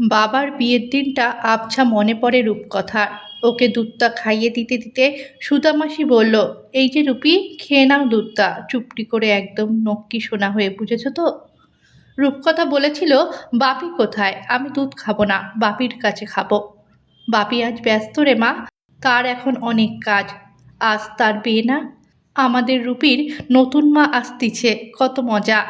বাবার বিয়ের দিনটা আবছা মনে পড়ে রূপকথা ওকে দুধটা খাইয়ে দিতে দিতে সুদামাসি বলল, এই যে রূপি, খেয়ে নাও দুধটা। চুপটি করে একদম নক্কি শোনা হয়ে, বুঝেছ তো? রূপকথা বলেছিল, বাপি কোথায়? আমি দুধ খাব না, বাপির কাছে খাব। বাপি আজ ব্যস্ত রে মা, তার এখন অনেক কাজ। আজ তার বিয়ে না? আমাদের রূপির নতুন মা আসতিছে, কত মজা।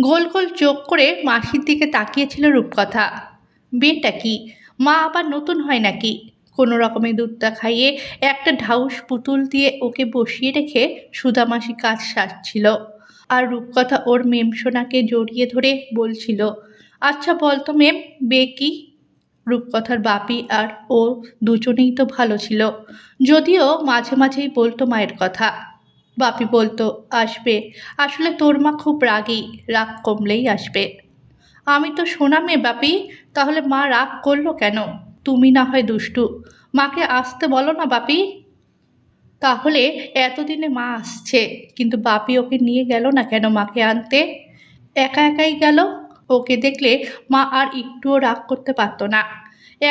গোল গোল চোখ করে মাসির দিকে তাকিয়েছিল রূপকথা। বিয়েটা কি? মা আবার নতুন হয় নাকি? কোনো রকমে দুধটা খাইয়ে একটা ঢাউস পুতুল দিয়ে ওকে বসিয়ে রেখে সুদামাসি কাজ সারছিল। আর রূপকথা ওর মেম সোনাকে জড়িয়ে ধরে বলছিল আচ্ছা বলতো মেম, বে কি? রূপকথার বাপি আর ও দুজনেই তো ভালো ছিল। যদিও মাঝে মাঝেই বলতো মায়ের কথা। বাপি বলতো, আসবে। আসলে তোর মা খুব রাগী, রাগ কমলেই আসবে। আমি তো শোনা মেয়ে বাপি, তাহলে মা রাগ করল কেন? তুমি না হয় দুষ্টু। মাকে আসতে বলো না বাপি। তাহলে এতদিনে মা আসছে, কিন্তু বাপি ওকে নিয়ে গেল না কেন মাকে আনতে? একা একাই গেল? ওকে দেখলে মা আর একটুও রাগ করতে পারতো না।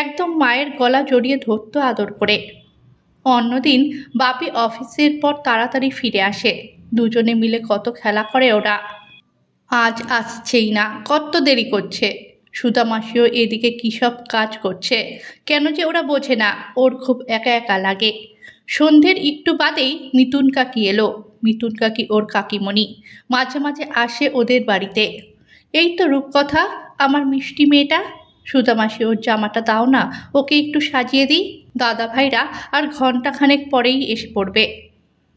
একদম মায়ের গলা জড়িয়ে ধরতো আদর করে। অন্যদিন বাপি অফিসের পর তাড়াতাড়ি ফিরে আসে। দুজনে মিলে কত খেলা করে ওরা। আজ আসছেই না কত দেরি করছে। সুধা মাসিও এদিকে কী সব কাজ করছে, কেন যে ওরা বোঝে না, ওর খুব একা একা লাগে। সন্ধ্যের একটু বাদেই মিতুন কাকি এলো। মিতুন কাকি ওর কাকিমণি, মাঝে মাঝে আসে ওদের বাড়িতে। এই তো রূপকথা, আমার মিষ্টি মেয়েটা। সুধা মাসি ওর জামাটা দাও না, ওকে একটু সাজিয়ে দিই। দাদা ভাইরা আর ঘন্টাখানেক পরেই এসে পড়বে।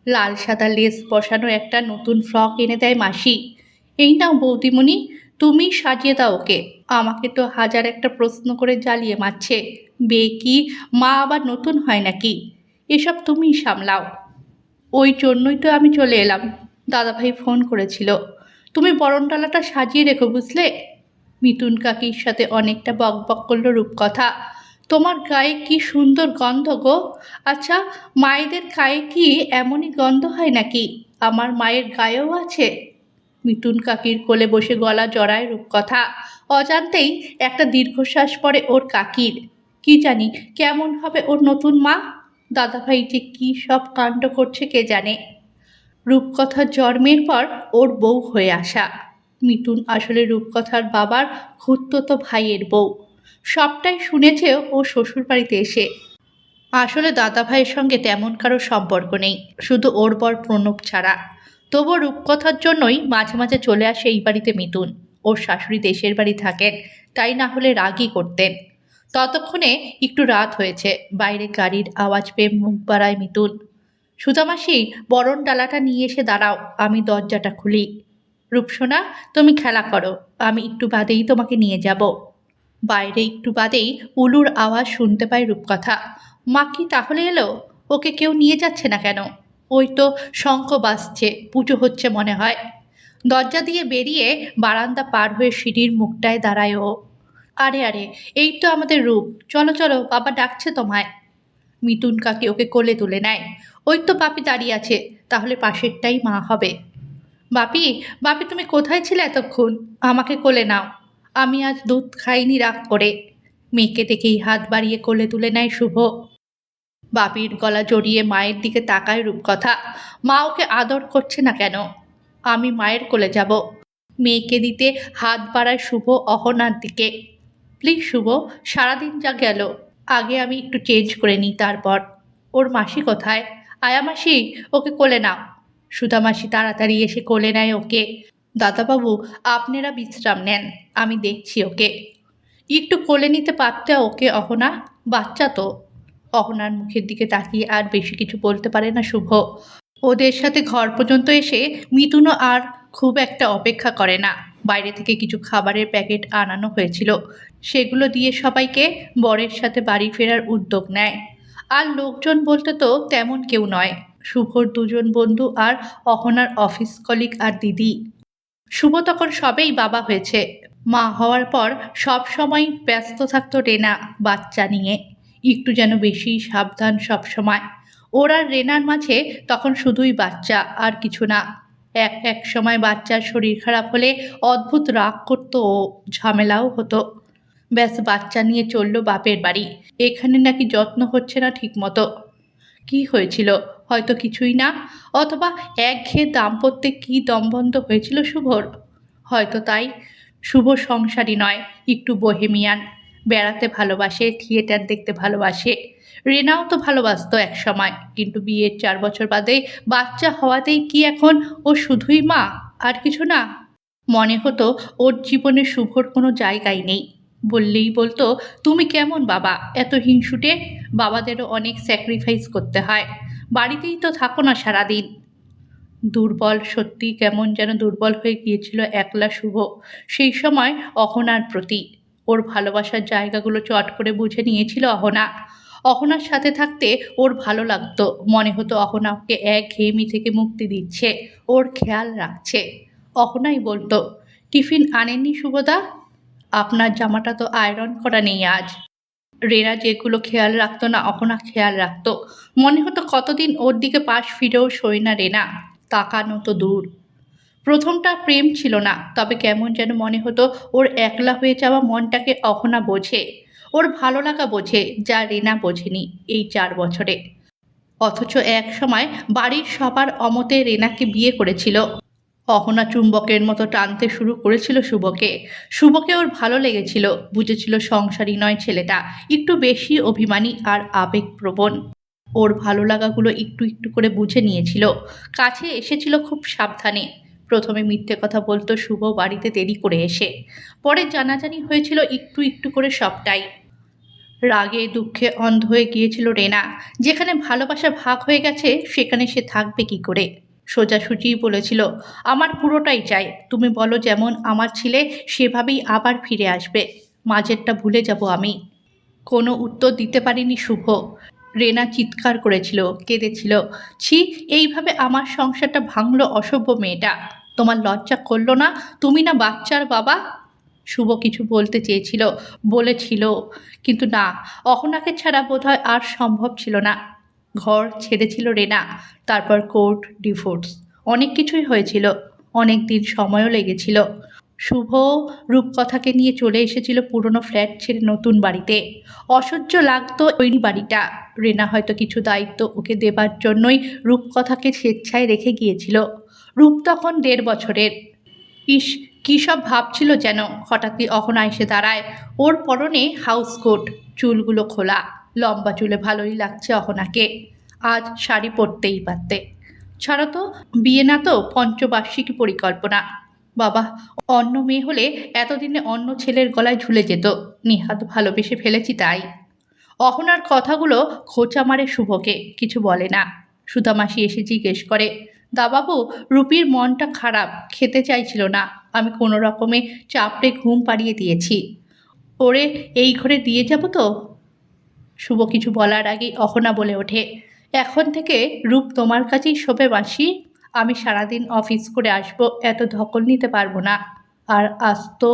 লাল সাদা লেস বসানো একটা নতুন ফ্রক এনে দেয় মাসি। এই নাও বৌদিমণি, তুমি সাজিয়ে দাও ওকে। আমাকে তো হাজার একটা প্রশ্ন করে জ্বালিয়ে মারছে। বে কি, মা আবার নতুন হয় নাকি? এসব তুমিই সামলাও। ওই জন্যই তো আমি চলে এলাম। দাদাভাই ফোন করেছিল। তুমি বরণডালাটা সাজিয়ে রেখো, বুঝলে? মিতুন কাকির সাথে অনেকটা বক বক করল রূপকথা। তোমার গায়ে কি সুন্দর গন্ধ গো। আচ্ছা মায়েদের গায়ে কি এমনই গন্ধ হয় নাকি? আমার মায়ের গায়েও আছে। মিতুন কাকির কোলে বসে গলা জড়ায় রূপকথা। অজান্তেই একটা দীর্ঘশ্বাস পড়ে ওর কাকির। কি জানি কেমন হবে ওর নতুন মা? দাদাভাই যে কী সব কাণ্ড করছে কে জানে। রূপকথার জন্মের পর ওর বউ হয়ে আসা। মিতুন আসলে রূপকথার বাবার খুঁড়তো ভাইয়ের বউ। সবটাই শুনেছে ও শ্বশুরবাড়িতে এসে। আসলে দাদাভাইয়ের সঙ্গে তেমন কারও সম্পর্ক নেই, শুধু ওর বর প্রণব ছাড়া। তবুও রূপকথার জন্যই মাঝে মাঝে চলে আসে এই বাড়িতে মিতুন। ওর শাশুড়ি দেশের বাড়ি থাকেন, তাই না হলে রাগই করতেন। ততক্ষণে একটু রাত হয়েছে, বাইরে গাড়ির আওয়াজ পেয়ে মুখ বাড়ায় মিতুন। সুদামাসি বরণ ডালাটা নিয়ে এসে দাঁড়াও, আমি দরজাটা খুলি। রূপসোনা, তুমি খেলা করো, আমি একটু বাদেই তোমাকে নিয়ে যাব। বাইরে একটু বাদেই উলুর আওয়াজ শুনতে পায় রূপকথা। মা কি তাহলে এলো? ওকে কেউ নিয়ে যাচ্ছে না কেন? ওই তো শঙ্খ বাজছে, পুজো হচ্ছে মনে হয়। দরজা দিয়ে বেরিয়ে বারান্দা পার হয়ে সিঁড়ির মুখটায় দাঁড়ায় ও। আরে আরে, এই তো আমাদের রূপ। চলো চলো, বাবা ডাকছে তোমায়। মিতুন কাকি ওকে কোলে তুলে নেয়। ওই তো বাপি দাঁড়িয়ে আছে, তাহলে পাশেরটাই মা হবে। বাপি বাপি তুমি কোথায় ছিলে এতক্ষণ? আমাকে কোলে নাও। আমি আজ দুধ খাইনি রাগ করে। মেয়েকে দেখেই হাত বাড়িয়ে কোলে তুলে নেয় শুভ। বাপির গলা জড়িয়ে মায়ের দিকে তাকায় রূপকথা। মা ওকে আদর করছে না কেন? আমি মায়ের কোলে যাব। মেয়েকে দিতে হাত বাড়ায় শুভ অহনার দিকে। প্লিজ শুভ, সারাদিন যা গেল। আগে আমি একটু চেঞ্জ করে নিই তারপর। ওর মাসি কোথায়? আয়া মাসি, ওকে কোলে নাও। সুধা মাসি তাড়াতাড়ি এসে কোলে নেয় ওকে। দাদাবাবু, আপনারা বিশ্রাম নেন। আমি দেখছি ওকে। একটু কোলে নিতে পারতে ওকে অহনা? বাচ্চা তো। অহনার মুখের দিকে তাকিয়ে আর বেশি কিছু বলতে পারে না শুভ। ওদের সাথে ঘর পর্যন্ত এসে মিতুনও আর খুব একটা অপেক্ষা করে না। বাইরে থেকে কিছু খাবারের প্যাকেট আনানো হয়েছিল। সেগুলো দিয়ে সবাইকে বরের সাথে বাড়ি ফেরার উদ্যোগ নেয়। আর লোকজন বলতে তো তেমন কেউ নয়। শুভর দুজন বন্ধু আর অহনার অফিস কলিগ আর দিদি। শুভ তখন সবেই বাবা হয়েছে। মা হওয়ার পর সব সময় ব্যস্ত থাকতো রেনা, বাচ্চা নিয়ে। একটু যেন বেশি সাবধান সব সময় ওর আর রেনার মাঝে তখন শুধুই বাচ্চা, আর কিছু না। এক এক সময় বাচ্চার শরীর খারাপ হলে অদ্ভুত রাগ করতো ও, ঝামেলাও হতো। ব্যাস, বাচ্চা নিয়ে চলল বাপের বাড়ি। এখানে নাকি যত্ন হচ্ছে না ঠিকমতো। কি হয়েছিল? হয়তো কিছুই না? অথবা একঘেয়ে দাম্পত্যে কী দমবন্ধ হয়েছিল শুভর? হয়তো তাই। শুভ সংসারী নয়, একটু বোহেমিয়ান। বেড়াতে ভালোবাসে থিয়েটার দেখতে ভালোবাসে। রেনাও তো ভালোবাসতো এক সময়, কিন্তু বিয়ের চার বছর বাদে বাচ্চা হওয়াতেই কি এখন ও শুধুই মা? আর কিছু না। মনে হতো ওর জীবনে শুভর কোনো জায়গাই নেই। বললেই বলতো, তুমি কেমন বাবা? এত হিংসুটে? বাবাদেরও অনেক স্যাক্রিফাইস করতে হয়। বাড়িতেই তো থাকো না সারাদিন। দুর্বল সত্যি কেমন যেন দুর্বল হয়ে গিয়েছিল একলা শুভ। সেই সময় অহনার প্রতি। ওর ভালোবাসার জায়গাগুলো চট করে বুঝে নিয়েছিল অহনা। অহনার সাথে থাকতে ওর ভালো লাগতো। মনে হতো অহনা ওকে এক ঘেয়েমি থেকে মুক্তি দিচ্ছে, ওর খেয়াল রাখছে। অহনাই বলতো, টিফিন আনেননি শুভদা আপনার জামাটা তো আয়রন করা নেই আজ। রেনা যেগুলো খেয়াল রাখতো না, অহনা খেয়াল রাখতো। মনে হতো কতদিন ওর দিকে পাশ ফিরেও সই না রেনা। তাকানো তো দূর। প্রথমটা প্রেম ছিল না, তবে কেমন যেন মনে হতো ওর একলা হয়ে যাওয়া মনটাকে অহনা বোঝে। ওর ভালো লাগা বোঝে, যা রেনা বোঝেনি এই চার বছরে। অথচ এক সময় বাড়ির সবার অমতে রেনাকে বিয়ে করেছিল। অহনা চুম্বকের মতো টানতে শুরু করেছিল শুভকে। শুভকে ওর ভালো লেগেছিল, বুঝেছিল সংসারী নয় ছেলেটা, একটু বেশি অভিমানী আর আবেগপ্রবণ। ওর ভালো লাগাগুলো একটু একটু করে বুঝে নিয়েছিল। কাছে এসেছিল খুব সাবধানে। প্রথমে মিথ্যে কথা বলতো শুভ বাড়িতে দেরি করে এসে। পরে জানাজানি হয়েছিল একটু একটু করে সবটাই। রাগে দুঃখে অন্ধ হয়ে গিয়েছিল রেনা। যেখানে ভালোবাসা ভাগ হয়ে গেছে, সেখানে সে থাকবে কি করে? সোজাসুজিই বলেছিল, আমার পুরোটাই চাই। তুমি বলো যেমন আমার ছেলে, সেভাবেই আবার ফিরে আসবে। মাঝেরটা ভুলে যাব আমি। কোনো উত্তর দিতে পারিনি শুভ। রেনা চিৎকার করেছিল, কেঁদেছিল, ছি, এইভাবে আমার সংসারটা ভাঙলো অসভ্য মেয়েটা। তোমার লজ্জা করল না? তুমি না বাচ্চার বাবা? শুভ কিছু বলতে চেয়েছিল, বলেছিল, কিন্তু না, অহনাকে ছাড়া বোধহয় আর সম্ভব ছিল না। ঘর ছেড়েছিল রেনা, তারপর কোর্ট, ডিভোর্স, অনেক কিছুই হয়েছিল, অনেক দিন সময়ও লেগেছিল। শুভ রূপকথাকে নিয়ে চলে এসেছিল পুরনো ফ্ল্যাট ছেড়ে নতুন বাড়িতে। অসহ্য লাগতো ওই বাড়িটা। রেনা হয়তো কিছু দায়িত্ব ওকে দেবার জন্যই রূপকথাকে স্বেচ্ছায় রেখে গিয়েছিল। রূপ তখন দেড় বছরের। ইস, কী সব ভাবছিল যেন হঠাৎই অহনা এসে দাঁড়ায়। ওর পরনে হাউস কোট, চুলগুলো খোলা। লম্বা চুলে ভালোই লাগছে অহনাকে। আজ শাড়ি পরতেই পারতে। ছাড়া তো, বিয়ে না তো পঞ্চবার্ষিকী পরিকল্পনা। বাবা, অন্য মেয়ে হলে এতদিনে অন্য ছেলের গলায় ঝুলে যেত। নিহাত ভালোবেসে ফেলেছি তাই। অহনার কথাগুলো খোঁচা মারে শুভকে, কিছু বলে না। সুতামাসি এসে জিজ্ঞেস করে, দাবাবু, রুপির মনটা খারাপ, খেতে চাইছিল না। আমি কোনো রকমে চাপড়ে ঘুম পাড়িয়ে দিয়েছি। ওরে, এই ঘরে দিয়ে যাব তো? শুভ কিছু বলার আগেই অহনা বলে ওঠে, এখন থেকে রূপ তোমার কাছেই শোবে মাসি। আমি সারাদিন অফিস করে আসব, এত ধকল নিতে পারব না। আর আজ তো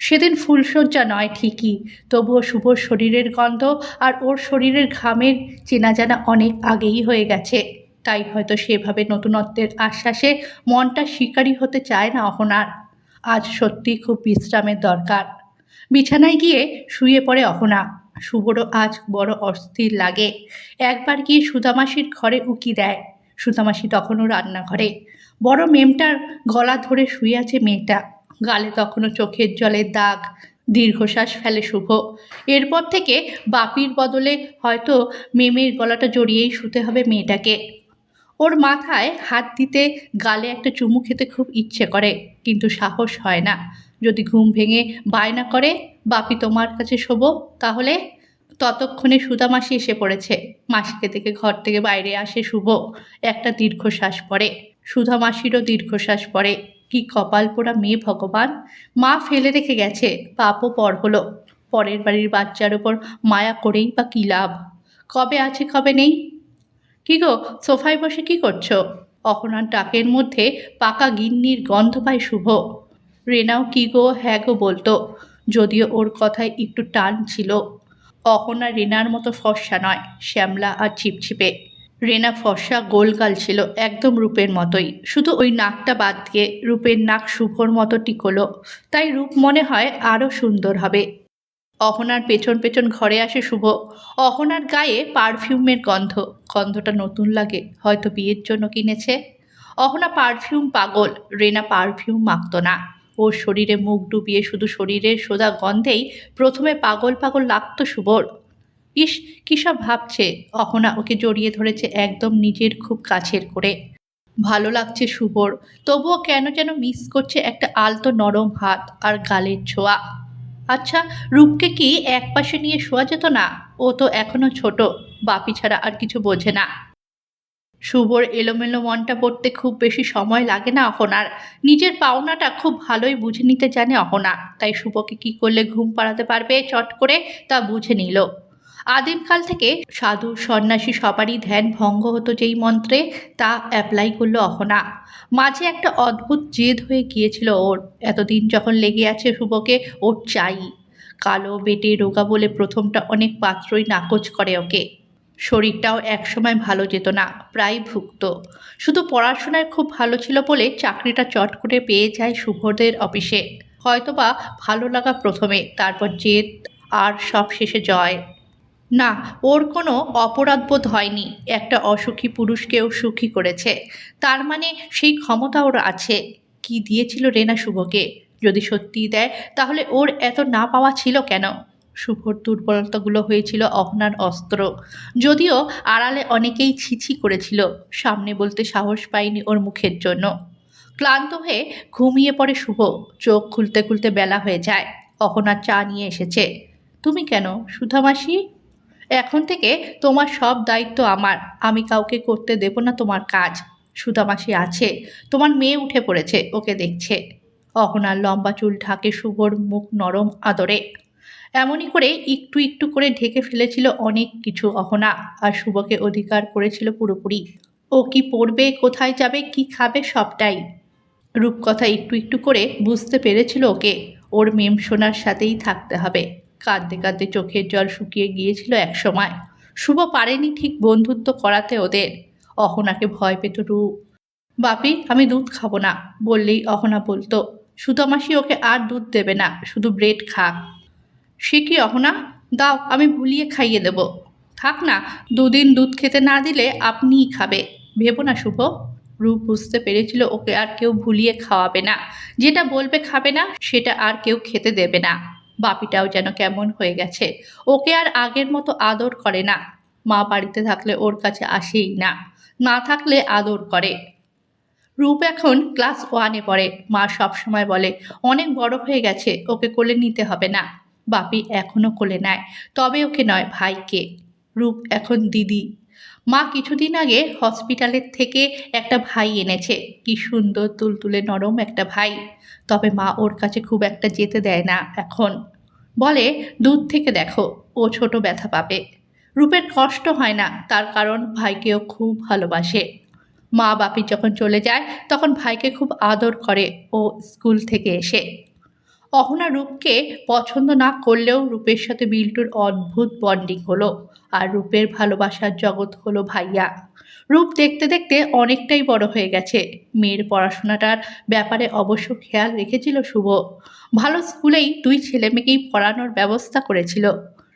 সেদিন ফুলশয্যা নয় ঠিকই, তবুও শুভর শরীরের গন্ধ আর ওর শরীরের ঘামের চেনা জানা অনেক আগেই হয়ে গেছে। তাই হয়তো সেভাবে নতুনত্বের আশ্বাসে মনটা শিকারী হতে চায় না অহনার। আজ সত্যি খুব বিশ্রামের দরকার। বিছানায় গিয়ে শুয়ে পড়ে অহনা। শুভরও আজ বড় অস্থির লাগে। একবার গিয়ে সুদামাসির ঘরে উকি দেয়। সুদামাসি তখনও রান্নাঘরে। বড় মেমটার গলা ধরে শুয়ে আছে মেয়েটা। গালে তখনও চোখের জলের দাগ। দীর্ঘশ্বাস ফেলে শুভ। এরপর থেকে বাপির বদলে হয়তো মেমের গলাটা জড়িয়েই শুতে হবে মেয়েটাকে। ওর মাথায় হাত দিতে গালে একটা চুমু খেতে খুব ইচ্ছে করে, কিন্তু সাহস হয় না। যদি ঘুম ভেঙে বায়না করে, বাপি, তোমার কাছে শোবো, তাহলে? ততক্ষণে সুদা মাসি এসে পড়েছে। মাসিকে দেখে ঘর থেকে বাইরে আসে শুভ। একটা দীর্ঘশ্বাস পড়ে। সুধা মাসিরও দীর্ঘশ্বাস পড়ে। কি কপাল পোড়া মেয়ে ভগবান। মা ফেলে রেখে গেছে। পাপও পর হলো। পরের বাড়ির বাচ্চার ওপর মায়া করেই বা কী লাভ? কবে আছে, কবে নেই? কি গো, সোফায় বসে কি করছ? অহনার ডাকের মধ্যে পাকা গিন্নির গন্ধ পায় শুভ। রেনাও কি গো হ্যাঁ গো বলতো। যদিও ওর কথায় একটু টান ছিল। অহনা রেনার মতো ফর্সা নয়, শ্যামলা আর ছিপছিপে রেনা ফর্সা গোলগাল ছিল একদম রূপের মতোই। শুধু ওই নাকটা বাদ দিয়ে রূপের নাক শুভর মতো টিকলো, তাই রূপ মনে হয় আরও সুন্দর হবে। অহনার পেছন পেছন ঘরে আসে শুভ। অহনার গায়ে পারফিউমের গন্ধ। গন্ধটা নতুন লাগে, হয়তো বিয়ের জন্য কিনেছে। অহনা পারফিউম পাগল, রেনা পারফিউম মাখত না। ওর শরীরে মুখ ডুবিয়ে শুধু শরীরের সোদা গন্ধেই প্রথমে পাগল পাগল লাগতো শুভর ইস, কী সব ভাবছে? অহনা ওকে জড়িয়ে ধরেছে একদম নিজের খুব কাছের করে। ভালো লাগছে শুভর তবুও কেন যেন মিস করছে একটা আলতো নরম হাত আর গালের ছোঁয়া। আচ্ছা রূপকে কি এক পাশে নিয়ে শোয়া যেত না? ও তো এখনও ছোট, বাপি ছাড়া আর কিছু বোঝে না। শুভর এলোমেলো মনটা পড়তে খুব বেশি সময় লাগে না অহনার। নিজের পাওনাটা খুব ভালোই বুঝে নিতে জানে অহনা। তাই শুভকে কি করলে ঘুম পাড়াতে পারবে চট করে তা বুঝে নিল। আদিমকাল থেকে সাধু সন্ন্যাসী সবারই ধ্যান ভঙ্গ হতো যেই মন্ত্রে তা অ্যাপ্লাই করল অহনা। মাঝে একটা অদ্ভুত জেদ হয়ে গিয়েছিল ওর। এতদিন যখন লেগে আছে শুভকে, ওর চাই। কালো বেটে রোগা বলে প্রথমটা অনেক পাত্রই নাকচ করে ওকে। শরীরটাও একসময় ভালো যেত না, প্রায় ভুক্ত শুধু পড়াশোনায় খুব ভালো ছিল বলে চাকরিটা চট করে পেয়ে যায় শুভদের অফিসে। হয়তোবা ভালো লাগা প্রথমে, তারপর জেদ আর সব শেষে জয়। না, ওর কোনো অপরাধবোধ হয়নি, একটা অসুখী পুরুষকেও সুখী করেছে। তার মানে সেই ক্ষমতা ওর আছে। কি দিয়েছিল রেনা শুভকে? যদি সত্যিই দেয়, তাহলে ওর এত না পাওয়া ছিল কেন? শুভর দুর্বলতাগুলো হয়েছিল অহনার অস্ত্র। যদিও আড়ালে অনেকেই ছিছি করেছিল, সামনে বলতে সাহস পায়নি ওর মুখের জন্য। ক্লান্ত হয়ে ঘুমিয়ে পড়ে শুভ, চোখ খুলতে খুলতে বেলা হয়ে যায়। অহনার চা নিয়ে এসেছে। তুমি কেন সুধামাসি এখন থেকে তোমার সব দায়িত্ব আমার, আমি কাউকে করতে দেব না তোমার কাজ। সুধামাসি আছে, তোমার মেয়ে উঠে পড়েছে, ওকে দেখছে। অহনার লম্বা চুল ঢাকে শুভর মুখ নরম আদরে। এমনই করে একটু একটু করে ঢেকে ফেলেছিল অনেক কিছু। অহনা আর শুভকে অধিকার করেছিল পুরোপুরি। ও কি পড়বে, কোথায় যাবে, কি খাবে সবটাই। রূপকথা একটু একটু করে বুঝতে পেরেছিল ওকে। ওর মেম সোনার সাথেই থাকতে হবে। কাঁদতে কাঁদতে চোখের জল শুকিয়ে গিয়েছিল এক সময় শুভ পারেনি ঠিক বন্ধুত্ব করাতে ওদের। অহনাকে ভয় পেত রূপ। বাপি, আমি দুধ খাব না, বললেই অহনা বলতো। সুতমাসি ওকে আর দুধ দেবে না, শুধু ব্রেড খাক সে কি অহনা? দাও, আমি ভুলিয়ে খাইয়ে দেব। থাক না, দুদিন দুধ খেতে না দিলে আপনিই খাবে। ভেবো না শুভ। রূপ বুঝতে পেরেছিল ওকে আর কেউ ভুলিয়ে খাওয়াবে না। যেটা বলবে খাবে না, সেটা আর কেউ খেতে দেবে না। বাপিটাও যেন কেমন হয়ে গেছে। ওকে আর আগের মতো আদর করে না। মা বাড়িতে থাকলে ওর কাছে আসেই না। না থাকলে আদর করে। রূপ এখন ক্লাস ওয়ানে পড়ে। মা সব সময় বলে, অনেক বড় হয়ে গেছে, ওকে কোলে নিতে হবে না। বাপি এখনও কোলে নেয়। তবে ওকে নয় ভাইকে রূপ এখন দিদি। মা কিছুদিন আগে হসপিটালের থেকে একটা ভাই এনেছে। কি সুন্দর তুলতুলে নরম একটা ভাই। তবে মা ওর কাছে খুব একটা যেতে দেয় না এখন। বলে, দূর থেকে দেখো, ও ছোট ব্যথা পাবে। রূপের কষ্ট হয় না, তার কারণ ভাইকেও খুব ভালোবাসে। মা বাপি যখন চলে যায়, তখন ভাইকে খুব আদর করে ও স্কুল থেকে এসে। অহনা রূপকে পছন্দ না করলেও রূপের সাথে বিল্টুর অদ্ভুত বন্ডিং হলো। আর রূপের ভালোবাসার জগৎ হলো ভাইয়া। রূপ দেখতে দেখতে অনেকটাই বড় হয়ে গেছে। মেয়ের পড়াশোনাটার ব্যাপারে অবশ্য খেয়াল রেখেছিল শুভ। ভালো স্কুলেই দুই ছেলে মেয়েকেই পড়ানোর ব্যবস্থা করেছিল।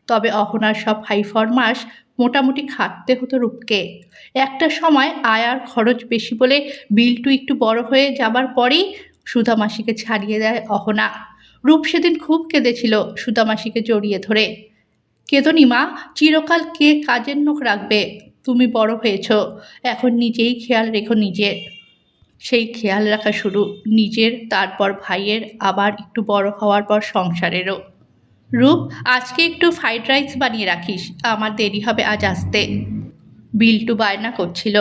তবে অহনার সব হাই ফরমাস মোটামুটি খাটতে হতো রূপকে। একটা সময় আয়ার খরচ বেশি বলে বিল্টু একটু বড় হয়ে যাবার পরেই সুধামাসিকে ছাড়িয়ে দেয় অহনা। রূপ সেদিন খুব কেঁদেছিল সুদামাসিকে জড়িয়ে ধরে। কেদনি মা, চিরকাল কে কাজের নোখ রাখবে? তুমি বড় হয়েছ, এখন নিজেই খেয়াল রেখো নিজের সেই খেয়াল রাখা শুরু, নিজের, তারপর ভাইয়ের, আবার একটু বড় হওয়ার পর সংসারেরও। রূপ, আজকে একটু ফ্রাইড রাইস বানিয়ে রাখিস, আমার দেরি হবে আজ আসতে। বিল্টু বায়না করছিল।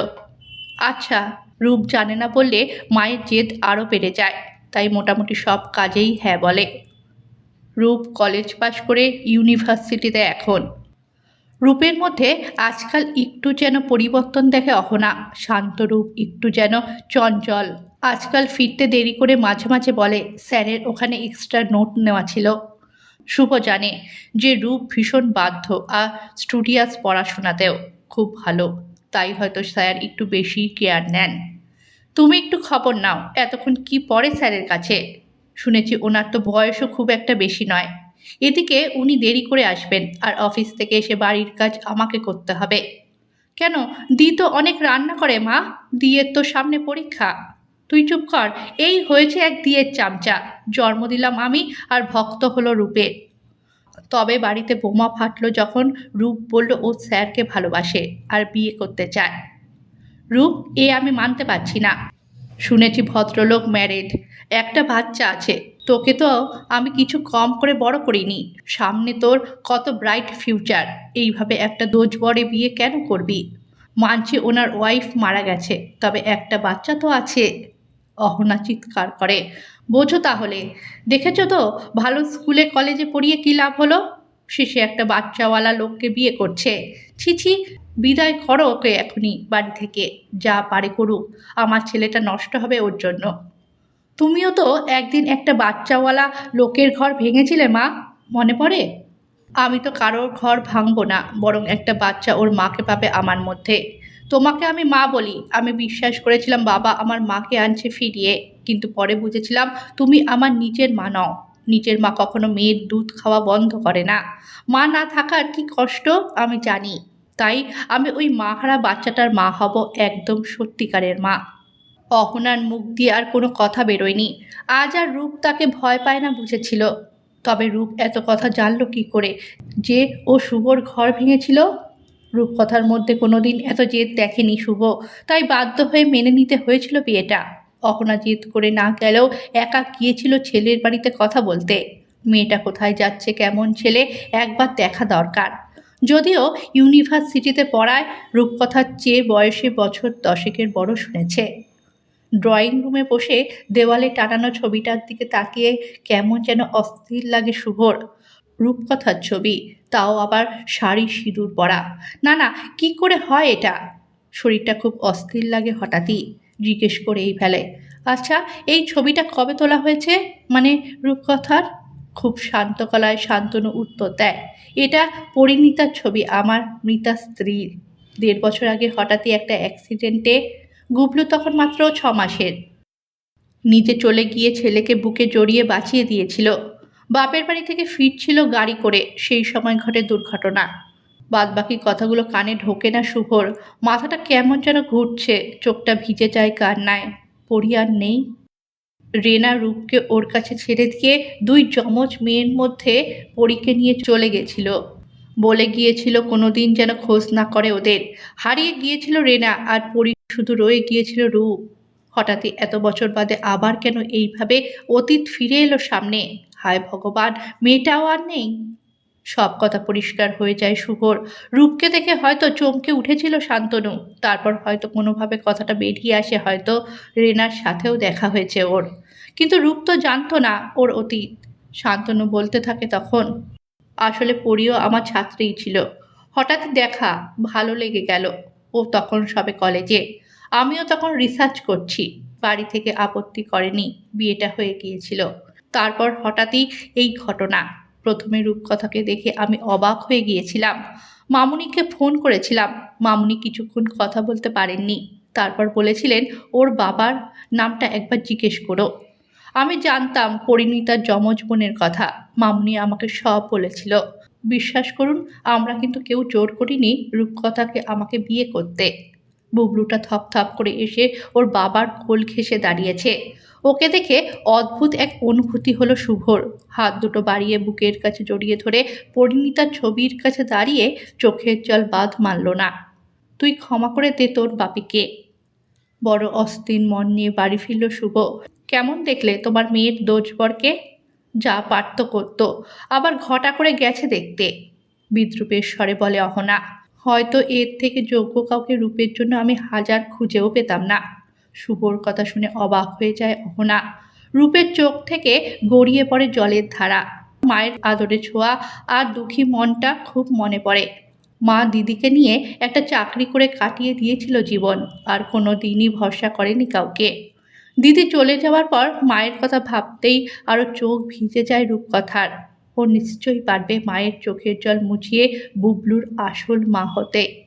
আচ্ছা রূপ জানে না বললে মায়ের জেদ আরও বেড়ে যায়। তাই মোটামুটি সব কাজেই হ্যাঁ বলে। রূপ কলেজ পাশ করে ইউনিভার্সিটিতে এখন। রূপের মধ্যে আজকাল একটু যেন পরিবর্তন দেখে অহনা। শান্ত রূপ, একটু যেন চঞ্চল। আজকাল ফিরতে দেরি করে মাঝে মাঝে বলে, স্যারের ওখানে এক্সট্রা নোট নেওয়া ছিল। শুভ জানে যে রূপ ভীষণ বাধ্য, আর স্টুডিয়াস পড়াশোনাতেও খুব ভালো। তাই হয়তো স্যার একটু বেশি কেয়ার নেন। তুমি একটু খবর নাও, এতক্ষণ কি পড়ে স্যারের কাছে? শুনেছি ওনার তো বয়সও খুব একটা বেশি নয়। এদিকে উনি দেরি করে আসবেন, আর অফিস থেকে এসে বাড়ির কাজ আমাকে করতে হবে। কেন? দি তো অনেক রান্না করে, মা। দিয়ের তো সামনে পরীক্ষা। তুই চুপ কর, এই হয়েছে এক দিয়ের চামচা। জন্ম দিলাম আমি, আর ভক্ত হলো রূপের তবে বাড়িতে বোমা ফাটলো যখন রূপ বলল, ও স্যারকে ভালোবাসে, আর বিয়ে করতে চায়। রূপ, এ আমি মানতে পারছি না। শুনেছি ভদ্রলোক ম্যারেড একটা বাচ্চা আছে। তোকে তো আমি কিছু কম করে বড় করিনি। সামনে তোর কত ব্রাইট ফিউচার এইভাবে একটা দোজ বড়ে বিয়ে কেন করবি? মানছি ওনার ওয়াইফ মারা গেছে। তবে একটা বাচ্চা তো আছে। অহনা চিৎকার করে। বোঝো তাহলে। দেখেছ তো, ভালো স্কুলে কলেজে পড়িয়ে কী লাভ হলো? শেষে একটা বাচ্চাওয়ালা লোককে বিয়ে করছে। ছি ছি, বিদায় করো ওকে এখনই বাড়ি থেকে। যা পারে করুক, আমার ছেলেটা নষ্ট হবে ওর জন্য। তুমিও তো একদিন একটা বাচ্চাওয়ালা লোকের ঘর ভেঙেছিলে, মা? মনে পড়ে? আমি তো কারোর ঘর ভাঙবো না, বরং একটা বাচ্চা ওর মাকে পাবে আমার মধ্যে। তোমাকে আমি মা বলি। আমি বিশ্বাস করেছিলাম বাবা আমার মাকে আনছে ফিরিয়ে। কিন্তু পরে বুঝেছিলাম তুমি আমার নিজের মা নও। নিজের মা কখনো মেয়ের দুধ খাওয়া বন্ধ করে না। মা না থাকার কি কষ্ট? আমি জানি। তাই আমি ওই মাহারা বাচ্চাটার মা হব একদম সত্যিকারের মা। অহনার মুখ দিয়ে আর কোনো কথা বেরোয়নি। আজ আর রূপ তাকে ভয় পায় না বুঝেছিল। তবে রূপ এত কথা জানলো কি করে? যে ও শুভর ঘর ভেঙেছিল? রূপকথার মধ্যে কোনো দিন এত জেদ দেখেনি শুভ। তাই বাধ্য হয়ে মেনে নিতে হয়েছিল বিয়েটা। জেদ করে না গেলেও একা গিয়েছিল ছেলের বাড়িতে কথা বলতে। মেয়েটা কোথায় যাচ্ছে, কেমন ছেলে, একবার দেখা দরকার। যদিও ইউনিভার্সিটিতে পড়ায়, রূপকথার চেয়ে বয়সে বছর দশেকের বড় শুনেছে। ড্রয়িং রুমে বসে দেওয়ালে টানানো ছবিটার দিকে তাকিয়ে কেমন যেন অস্থির লাগে শুভর। রূপকথার ছবি, তাও আবার শাড়ি, সিঁদুর পরা। না না, কি করে হয় এটা? শরীরটা খুব অস্থির লাগে হঠাৎই। জিজ্ঞেস করেই ফেলে আচ্ছা এই ছবিটা কবে তোলা হয়েছে? মানে রূপকথার? খুব শান্ত গলায় শান্তনু উত্তর দেয়, এটা পরিণীতার ছবি, আমার মৃতা স্ত্রীর। দেড় বছর আগে হঠাৎই একটা অ্যাক্সিডেন্টে গুবলু তখন মাত্র ছ মাসের। নিজে চলে গিয়ে ছেলেকে বুকে জড়িয়ে বাঁচিয়ে দিয়েছিল। বাপের বাড়ি থেকে ফিরছিল গাড়ি করে, সেই সময় ঘটে দুর্ঘটনা। বাদবাকি কথাগুলো কানে ঢোকে না শুভর মাথাটা কেমন যেন ঘুরছে, চোখটা ভিজে যায় কান্নায়। পড়িয়ার নেই। রেনা রূপকে ওর কাছে ছেড়ে দিয়ে দুই যমজ মেয়ের মধ্যে পরীকে নিয়ে চলে গেছিল। বলে গিয়েছিল কোনো দিন যেন খোঁজ না করে ওদের। হারিয়ে গিয়েছিল রেনা আর পরী শুধু রয়ে গিয়েছিল রূপ। হঠাৎই এত বছর বাদে আবার কেন এইভাবে অতীত ফিরে এলো সামনে? হায় ভগবান, মেয়েটাও আর নেই। সব কথা পরিষ্কার হয়ে যায় শুভর রূপকে দেখে হয়তো চমকে উঠেছিল শান্তনু। তারপর হয়তো কোনোভাবে কথাটা বেরিয়ে আসে হয়তো রেনার সাথেও দেখা হয়েছে ওর। কিন্তু রূপ তো জানতো না ওর অতীত। শান্তনু বলতে থাকে তখন, আসলে পরিও আমার ছাত্রীই ছিল। হঠাৎ দেখা, ভালো লেগে গেল। ও তখন সবে কলেজে। আমিও তখন রিসার্চ করছি। বাড়ি থেকে আপত্তি করেনি। বিয়েটা হয়ে গিয়েছিল। তারপর হঠাৎই এই ঘটনা। প্রথমে রূপকথাকে দেখে আমি অবাক হয়ে গিয়েছিলাম। মামুনিকে ফোন করেছিলাম। মামুনি কিছুক্ষণ কথা বলতে পারেননি। তারপর বলেছিলেন, ওর বাবার নামটা একবার জিজ্ঞেস করো। আমি জানতাম পরিণীতার যমজ বোনের কথা। মামুনি আমাকে সব বলেছিল। বিশ্বাস করুন, আমরা কিন্তু কেউ জোর করিনি রূপকথাকে আমাকে বিয়ে করতে। বুবলুটা থপ থপ করে এসে ওর বাবার কোল ঘেঁষে দাঁড়িয়েছে। ওকে দেখে অদ্ভুত এক অনুভূতি হলো শুভর। হাত দুটো বাড়িয়ে বুকের কাছে জড়িয়ে ধরে পরিণীতার ছবির কাছে দাঁড়িয়ে চোখের জল বাঁধ মানল না। তুই ক্ষমা করে দে তোর বাপিকে। বড় অস্থির মন নিয়ে বাড়ি ফিরল শুভ। কেমন দেখলে তোমার মেয়ের দোজবরকে যা পারত করতো, আবার ঘটা করে গেছে দেখতে। বিদ্রুপের স্বরে বলে অহনা। হয়তো এর থেকে যোগ্য কাউকে রূপের জন্য আমি হাজার খুঁজেও পেতাম না। শুভর কথা শুনে অবাক হয়ে যায় অহনা। রূপের চোখ থেকে গড়িয়ে পড়ে জলের ধারা। মায়ের আদরে ছোঁয়া আর দুঃখী মনটা খুব মনে পড়ে। মা দিদিকে নিয়ে একটা চাকরি করে কাটিয়ে দিয়েছিল জীবন, আর কোনো দিনই ভরসা করেনি কাউকে। দিদি চলে যাওয়ার পর মায়ের কথা ভাবতেই আরও চোখ ভিজে যায় রূপকথার। ও নিশ্চয়ই পারবে মায়ের চোখের জল মুছিয়ে বুবলুর আসল মা হতে।